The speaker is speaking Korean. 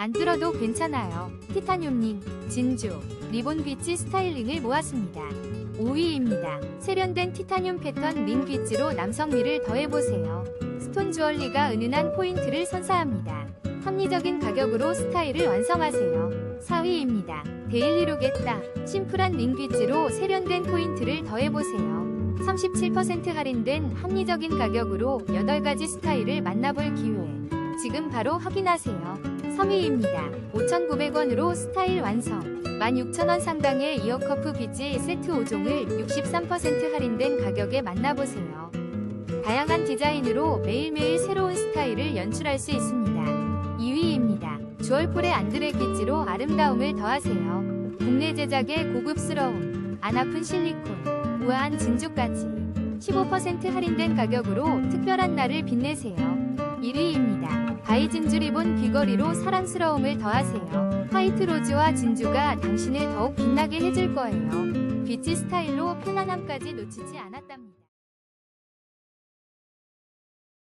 안 뚫어도 괜찮아요. 티타늄링, 진주, 리본 비치 스타일링을 모았습니다. 5위입니다. 세련된 티타늄 패턴 링 비치로 남성미를 더해보세요. 스톤 주얼리가 은은한 포인트를 선사합니다. 합리적인 가격으로 스타일을 완성하세요. 4위입니다. 데일리룩겠다. 심플한 링 비치로 세련된 포인트를 더해보세요. 37% 할인된 합리적인 가격으로 8가지 스타일을 만나볼 기회. 지금 바로 확인하세요. 3위입니다. 5,900원으로 스타일 완성. 16,000원 상당의 이어커프 비치 세트 5종을 63% 할인된 가격에 만나보세요. 다양한 디자인으로 매일매일 새로운 스타일을 연출할 수 있습니다. 2위입니다. 주얼폴의 안드레 비치로 아름다움을 더하세요. 국내 제작의 고급스러움, 안 아픈 실리콘, 우아한 진주까지 15% 할인된 가격으로 특별한 날을 빛내세요. 1위입니다. 바이 진주 리본 귀걸이로 사랑스러움을 더하세요. 화이트 로즈와 진주가 당신을 더욱 빛나게 해줄 거예요. 비치 스타일로 편안함까지 놓치지 않았답니다.